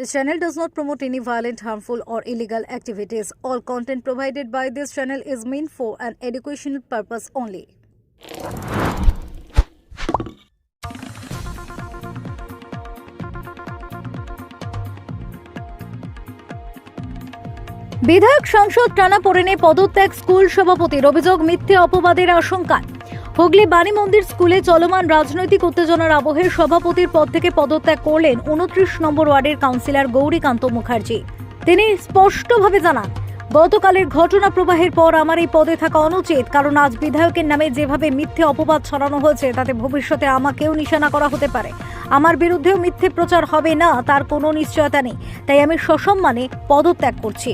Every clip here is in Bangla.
This channel does not promote any violent, harmful, or illegal activities. All content provided by this channel is meant for an educational purpose only. বিধায়ক সংসদ টানা পড়েনে পদত্যাগ স্কুল সভাপতির অভিযোগ মিথ্যে অপবাদের আশঙ্কা হুগলি বাণী মন্দির স্কুলে চলমান রাজনৈতিক উত্তেজনার আবহে সভাপতির পদ থেকে পদত্যাগ করলেন উনত্রিশ নম্বর ওয়ার্ডের কাউন্সিলর গৌরীকান্ত মুখার্জি। তিনি স্পষ্টভাবে জানান, গতকালের ঘটনা প্রবাহের পর আমার এই পদে থাকা অনুচিত, কারণ আজ বিধায়কের নামে যেভাবে মিথ্যে অপবাদ ছড়ানো হয়েছে, তাতে ভবিষ্যতে আমাকেও নিশানা করা হতে পারে। আমার বিরুদ্ধেও মিথ্যে প্রচার হবে না, তার কোনো নিশ্চয়তা নেই, তাই আমি সসম্মানে পদত্যাগ করছি।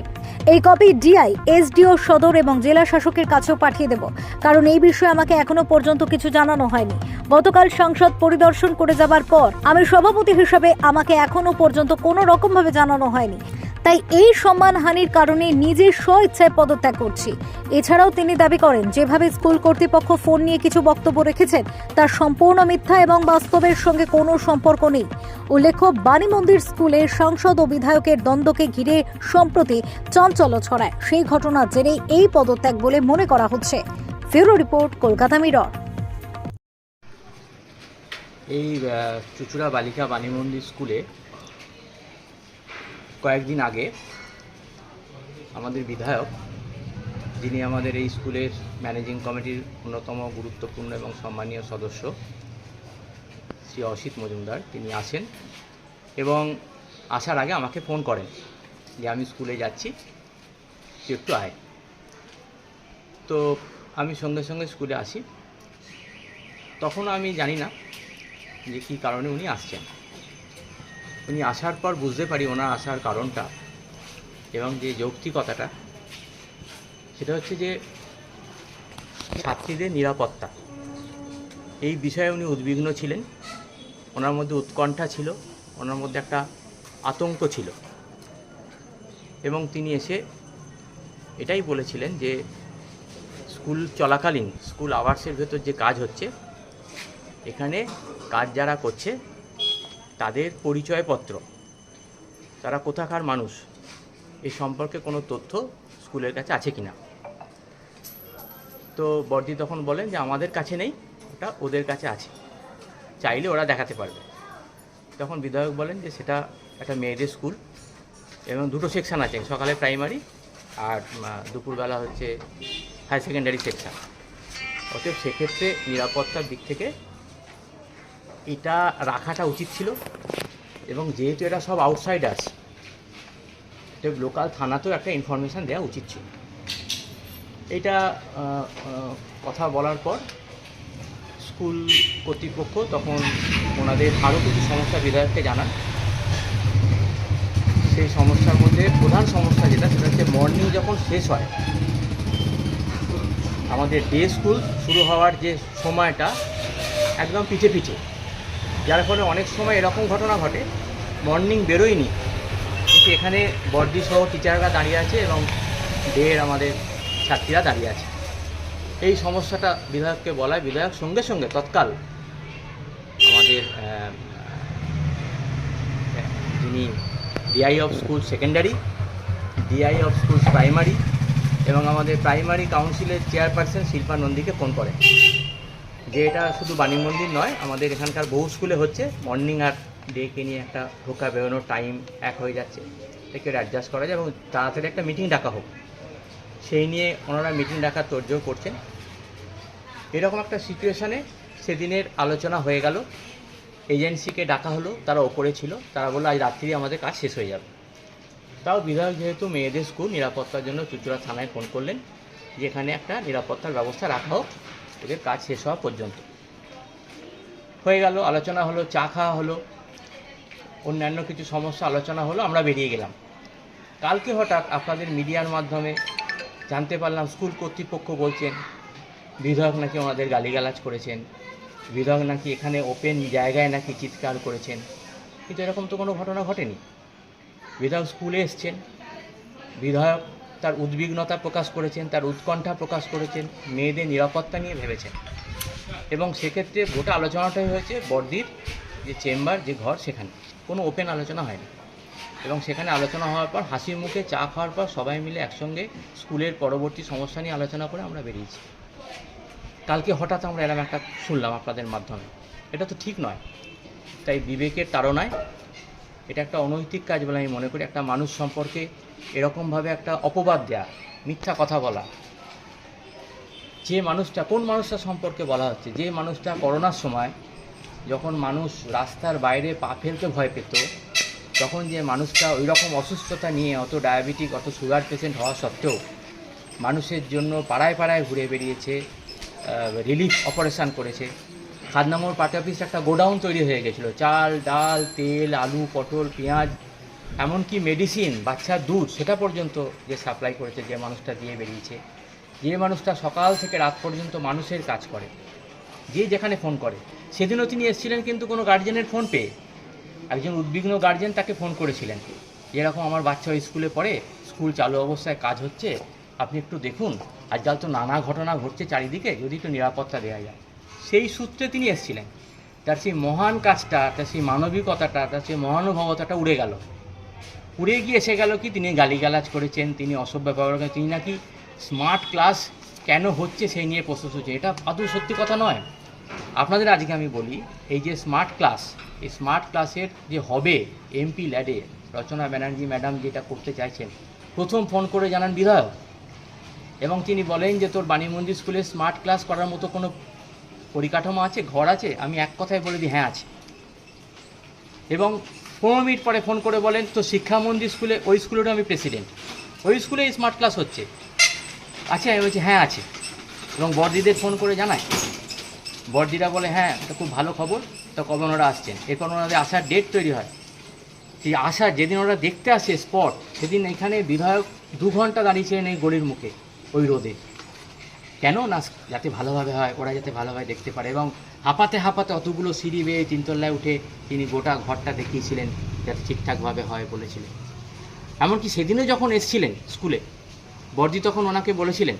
এই কপি ডিআই এসডিও সদর এবং জেলা শাসকের কাছেও পাঠিয়ে দেব। কারণ এই বিষয়ে আমাকে এখনও পর্যন্ত কিছু জানানো হয়নি। গতকাল সংসদ পরিদর্শন করে যাবার পর আমি সভাপতি হিসেবে আমাকে এখনও পর্যন্ত কোনো রকমভাবে জানানো হয়নি। তাই এই সম্মানহানির কারণে নিজের স্ব ইচ্ছায় পদত্যাগ করছি। এছাড়াও তিনি দাবি করেন, যেভাবে স্কুল কর্তৃপক্ষ ফোন নিয়ে কিছু বক্তব্য রেখেছেন, তার সম্পূর্ণ মিথ্যা এবং বাস্তবের সঙ্গে কোনো সম্পর্ক নেই। উল্লেখ্য বাণী মন্দির স্কুলে সাংসদ ও বিধায়কের দ্বন্দ্বকে ঘিরে সম্প্রতি চঞ্চল ছড়ায়। সেই ঘটনার জেরে এই পদত্যাগ বলে মনে করা হচ্ছে। ফেরো রিপোর্ট, কলকাতা মিরর। এই চুচুড়া বালিকা বাণী মন্দির স্কুলে কয়েকদিন আগে আমাদের বিধায়ক, যিনি আমাদের এই স্কুলের ম্যানেজিং কমিটির অন্যতম গুরুত্বপূর্ণ এবং সম্মানীয় সদস্য, শ্রী অসিত মজুমদার, তিনি আসেন এবং আসার আগে আমাকে ফোন করেন যে আমি স্কুলে যাচ্ছি, তুই একটু আয়। তো আমি সঙ্গে সঙ্গে স্কুলে আসি। তখন আমি জানি না যে কী কারণে উনি আসছেন। উনি আসার পর বুঝতে পারি ওনার আসার কারণটা এবং যে যৌক্তিকতাটা, সেটা হচ্ছে যে ছাত্রীদের নিরাপত্তা। এই বিষয়ে উনি উদ্বিগ্ন ছিলেন। ওনার মধ্যে উৎকণ্ঠা ছিল, ওনার মধ্যে একটা আতঙ্ক ছিল। এবং তিনি এসে এটাই বলেছিলেন যে স্কুল চলাকালীন, স্কুল আওয়ার্সের ভেতর যে কাজ হচ্ছে, এখানে কাজ যারা করছে তাদের পরিচয়পত্র। তারা কোথাকার মানুষ? এ সম্পর্কে কোনো তথ্য স্কুলের কাছে আছে কি না তো বর্দি তখন বলেন যে, আমাদের কাছে নেই, ওটা ওদের কাছে আছে। চাইলে ওরা দেখাতে পারবে। তখন বিধায়ক বলেন যে, সেটা একটা মেয়েদের স্কুল এবং দুটো সেকশন আছে, সকালে প্রাইমারি আর দুপুরবেলা হচ্ছে হায়ার সেকেন্ডারি সেকশন। অতএব সেক্ষেত্রে নিরাপত্তার দিক থেকে এটা রাখাটা উচিত ছিল। এবং যেহেতু এটা সব আউটসাইডার্স তো লোকাল থানাতেও একটা ইনফরমেশান দেওয়া উচিত ছিল। এটা কথা বলার পর স্কুল কর্তৃপক্ষ তখন ওনাদের আরও কিছু সমস্যা বিধায়ককে জানান। সেই সমস্যার মধ্যে প্রধান সমস্যা যেটা, সেটা হচ্ছে মর্নিং যখন শেষ হয়, আমাদের ডে স্কুল শুরু হওয়ার যে সময়টা একদম পিছে পিছে যার ফলে অনেক সময় এরকম ঘটনা ঘটে মর্নিং বেরোয়নি। কিন্তু এখানে বর্দি সহ টিচাররা দাঁড়িয়ে আছে এবং ডের আমাদের ছাত্রীরা দাঁড়িয়ে আছে। এই সমস্যাটা বিধায়ককে বলায়, বিধায়ক সঙ্গে সঙ্গে তৎকাল আমাদের যিনি DI of school secondary DI of school primary এবং আমাদের প্রাইমারি কাউন্সিলের চেয়ারপারসন শিল্পা নন্দীকে ফোন করেন। যে এটা শুধু বাণী মন্দির নয়, আমাদের এখানকার বহু স্কুলে হচ্ছে। মর্নিং আর ডেকে নিয়ে একটা ঢোকা বেরোনোর টাইম এক হয়ে যাচ্ছে। এটাকে অ্যাডজাস্ট করা যায় এবং তাড়াতাড়ি একটা মিটিং ডাকা হোক। সেই নিয়ে ওনারা মিটিং ডাকার তোড়জোড় করছেন। এরকম একটা সিচুয়েশানে সেদিনের আলোচনা হয়ে গেল। এজেন্সিকে ডাকা হলো, তারা ওপরে ছিল। তারা বলল, আজ রাত্রি আমাদের কাজ শেষ হয়ে যাবে। তাও বিধায়ক যেহেতু মেয়েদের স্কুল নিরাপত্তার জন্য চুচুড়া থানায় ফোন করলেন। যেখানে একটা নিরাপত্তার ব্যবস্থা রাখা হোক। এদের কাজ শেষ হওয়া পর্যন্ত। হয়ে গেল, আলোচনা হলো, চা খাওয়া হলো, অন্যান্য কিছু সমস্যা আলোচনা হলো, আমরা বেরিয়ে গেলাম। কালকে হঠাৎ আপনাদের মিডিয়ার মাধ্যমে জানতে পারলাম, স্কুল কর্তৃপক্ষ বলছেন, বিধায়ক নাকি ওনাদের গালিগালাজ করেছেন, বিধায়ক নাকি এখানে ওপেন জায়গায় নাকি চিৎকার করেছেন। কিন্তু এরকম তো কোনো ঘটনা ঘটেনি। বিধায়ক স্কুলে এসছেন, বিধায়ক তার উদ্বিগ্নতা প্রকাশ করেছেন, তার উৎকণ্ঠা প্রকাশ করেছেন, মেয়েদের নিরাপত্তা নিয়ে ভেবেছেন। এবং সেক্ষেত্রে গোটা আলোচনাটাই হয়েছে বর্দির যে চেম্বার, যে ঘর সেখানে। কোনো ওপেন আলোচনা হয়নি। এবং সেখানে আলোচনা হওয়ার পর হাসি মুখে চা খাওয়ার পর সবাই মিলে একসঙ্গে স্কুলের পরবর্তী সমস্যা নিয়ে আলোচনা করে আমরা বেরিয়েছি। কালকে হঠাৎ আমরা এরকম একটা শুনলাম আপনাদের মাধ্যমে। এটা তো ঠিক নয়। তাই বিবেকের তাড়নায় এটা একটা অনৈতিক কাজ বলে আমি মনে করি, একটা মানুষ সম্পর্কে এরকমভাবে একটা অপবাদ দেয়া, মিথ্যা কথা বলা। যে মানুষটা, কোন মানুষটা সম্পর্কে বলা হচ্ছে? যে মানুষটা করোনার সময় যখন মানুষ রাস্তার বাইরে পা ফেলতে ভয় পেত, তখন যে মানুষটা ওই রকম অসুস্থতা নিয়ে অত ডায়াবেটিক অত সুগার পেশেন্ট হওয়া সত্ত্বেও মানুষের জন্য পাড়ায় পাড়ায় ঘুরে বেরিয়েছে রিলিফ অপারেশন করেছে। খাদনামোর পার্টি অফিস একটা গোডাউন তৈরি হয়ে গেছিল। চাল, ডাল, তেল, আলু, পটল, পেঁয়াজ, এমনকি মেডিসিন বাচ্চার দুধ, সেটা পর্যন্ত যে সাপ্লাই করেছে, যে মানুষটা দিয়ে বেরিয়েছে। যে মানুষটা সকাল থেকে রাত পর্যন্ত মানুষের কাজ করে, যে যেখানে ফোন করে। সেদিনও তিনি এসেছিলেন কিন্তু কোনো গার্জেনের ফোন পেয়ে। একজন উদ্বিগ্ন গার্জেন তাকে ফোন করেছিলেন। যেরকম আমার বাচ্চা স্কুলে পড়ে, স্কুল চালু অবস্থায় কাজ হচ্ছে, আপনি একটু দেখুন। আজকাল তো নানা ঘটনা ঘটছে চারিদিকে, যদি একটু নিরাপত্তা দেওয়া যায়। সেই সূত্রে তিনি এসেছিলেন। তার সেই মহান কাজটা, তার সেই মানবিকতাটা, তার সেই মহানুভবতাটা উড়ে গেল। উড়ে গিয়ে এসে গেল কি, তিনি গালিগালাজ করেছেন, তিনি অসভ্য ব্যবহার করেন তিনি নাকি স্মার্ট ক্লাস কেন হচ্ছে সেই নিয়ে প্রশ্ন তুলছে এটা আদৌ সত্যি কথা নয়। আপনাদের আজকে আমি বলি, এই যে স্মার্ট ক্লাস এই স্মার্ট ক্লাসের যে হবে এমপি ল্যাডে রচনা ব্যানার্জি ম্যাডাম যেটা করতে চাইছেন, প্রথম ফোন করে জানান বিধায়ক। এবং তিনি বলেন যে তোর বাণী মন্দির স্কুলে স্মার্ট ক্লাস করার মতো কোনো পরিকাঠামো আছে, ঘর আছে, আমি এক কথায় বলে দিই হ্যাঁ আছে। এবং পনেরো মিনিট পরে ফোন করে বলেন, তো শিক্ষামন্ত্রী স্কুলে, ওই স্কুলেরও আমি প্রেসিডেন্ট। ওই স্কুলে স্মার্ট ক্লাস হচ্ছে। আছে আমি বলছি হ্যাঁ আছে। এবং বড়দিদের ফোন করে জানায়। বড়দিরা বলে হ্যাঁ এটা খুব ভালো খবর তো কবে ওনারা আসছেন? এরপর ওনাদের আসার ডেট তৈরি হয়। সেই আসার যেদিন ওরা দেখতে আসে স্পট সেদিন এখানে বিধায়ক দু ঘণ্টা দাঁড়িয়েছিলেন এই গলির মুখে, ওই রোদে। কেন না যাতে ভালোভাবে হয়, ওরা যাতে ভালোভাবে দেখতে পারে? এবং হাঁপাতে হাঁপাতে অতগুলো সিঁড়ি বেয়ে তিনতলায় উঠে তিনি গোটা ঘরটা দেখিয়েছিলেন, যাতে ঠিকঠাকভাবে হয় বলেছিলেন। এমনকি সেদিনও যখন এসছিলেন স্কুলে বর্দি তখন ওনাকে বলেছিলেন,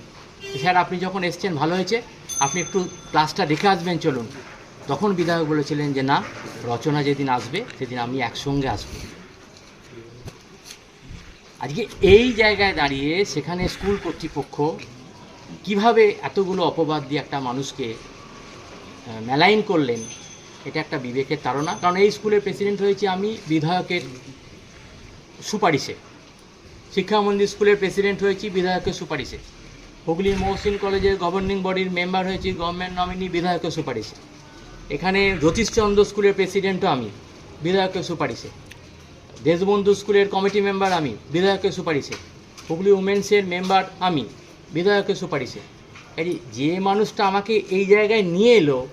স্যার, আপনি যখন এসছেন, ভালো হয়েছে। আপনি একটু ক্লাসটা দেখে আসবেন, চলুন। তখন বিধায়ক বলেছিলেন যে, না, রচনা যেদিন আসবে, সেদিন আমি একসঙ্গে আসব। আজকে এই জায়গায় দাঁড়িয়ে সেখানে স্কুল কর্তৃপক্ষ কীভাবে এতগুলো অপবাদ দিয়ে একটা মানুষকে মেলাইন করলেন, এটা একটা বিবেকের তাড়না কারণ এই স্কুলের প্রেসিডেন্ট হয়েছি আমি, বিধায়কের সুপারিশে। শিক্ষা মন্দির স্কুলের প্রেসিডেন্ট হয়েছি, বিধায়কের সুপারিশে। হুগলির মহসিন কলেজের গভর্নিং বডির মেম্বার হয়েছি গভর্নমেন্ট নমিনি বিধায়কের সুপারিশে। এখানে জ্যোতিষচন্দ্র স্কুলের প্রেসিডেন্টও আমি, বিধায়কের সুপারিশে। দেশবন্ধু স্কুলের কমিটি মেম্বার আমি, বিধায়কের সুপারিশে। হুগলি উমেন্সের মেম্বার আমি। বিধায়কের সুপারিশে। এই যে মানুষটা আমাকে এই জায়গায় নিয়ে এলো,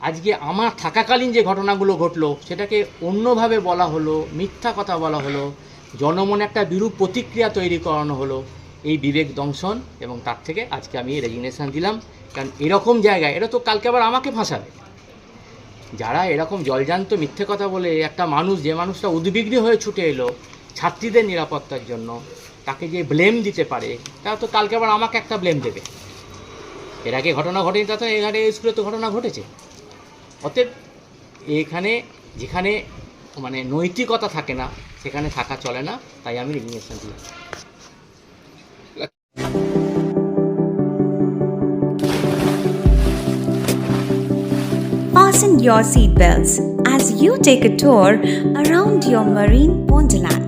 আজকে আমার থাকাকালীন যে ঘটনাগুলো ঘটলো, সেটাকে অন্যভাবে বলা হলো, মিথ্যা কথা বলা হলো, জনমনে একটা বিরূপ প্রতিক্রিয়া তৈরি করানো হলো, এই বিবেক দংশন এবং তার থেকে আজকে আমি রেজিগনেশন দিলাম। কারণ এরকম জায়গায় এটা তো কালকে আবার আমাকে ফাঁসাবে। যারা এরকম জলজান্ত মিথ্যে কথা বলে একটা মানুষ, যে মানুষটা উদ্বিগ্ন হয়ে ছুটে এলো, ছাত্রীদের নিরাপত্তার জন্য তাকে যে ব্লেম দিতে পারে তা তো কালকে আবার আমাকে একটা ব্লেম দেবে। এর আগে ঘটনা ঘটেনি, তা তো এখানে স্কুলে তো ঘটনা ঘটেছে। অতএব এখানে যেখানে মানে নৈতিকতা থাকে না, সেখানে থাকা চলে না, তাই আমি রেজিগনেশন দিলাম। Fasten your seatbelts as you take a tour around your marine wonderland.